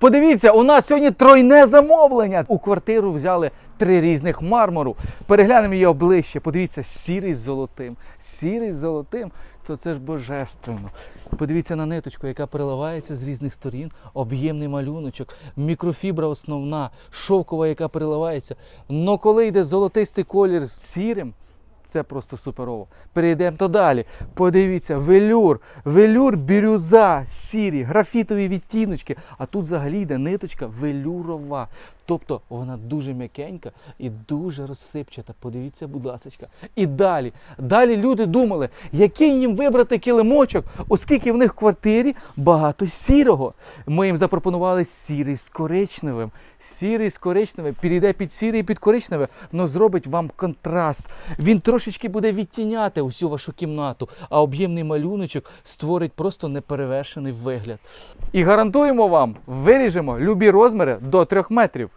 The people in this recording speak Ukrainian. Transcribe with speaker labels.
Speaker 1: Подивіться, у нас сьогодні тройне замовлення. У квартиру взяли три різних мармуру. Переглянемо його ближче. Подивіться, сірий з золотим. Сірий з золотим, то це ж божественно. Подивіться на ниточку, яка переливається з різних сторін. Об'ємний малюночок, мікрофібра основна, шовкова, яка переливається. Но коли йде золотистий колір з сірим, це просто суперово. Перейдемо то далі. Подивіться, велюр, велюр, бірюза, сірі, графітові відтіночки. А тут взагалі йде ниточка велюрова. Тобто вона дуже м'якенька і дуже розсипчата. Подивіться, будь ласка. І далі. Далі люди думали, який їм вибрати килимочок, оскільки в них в квартирі багато сірого. Ми їм запропонували сірий з коричневим. Сірий з коричневим підійде під сірий і під коричневе, але зробить вам контраст. Він трошечки буде відтіняти усю вашу кімнату, а об'ємний малюночок створить просто неперевершений вигляд. І гарантуємо вам, виріжемо любі розміри до 3 метрів.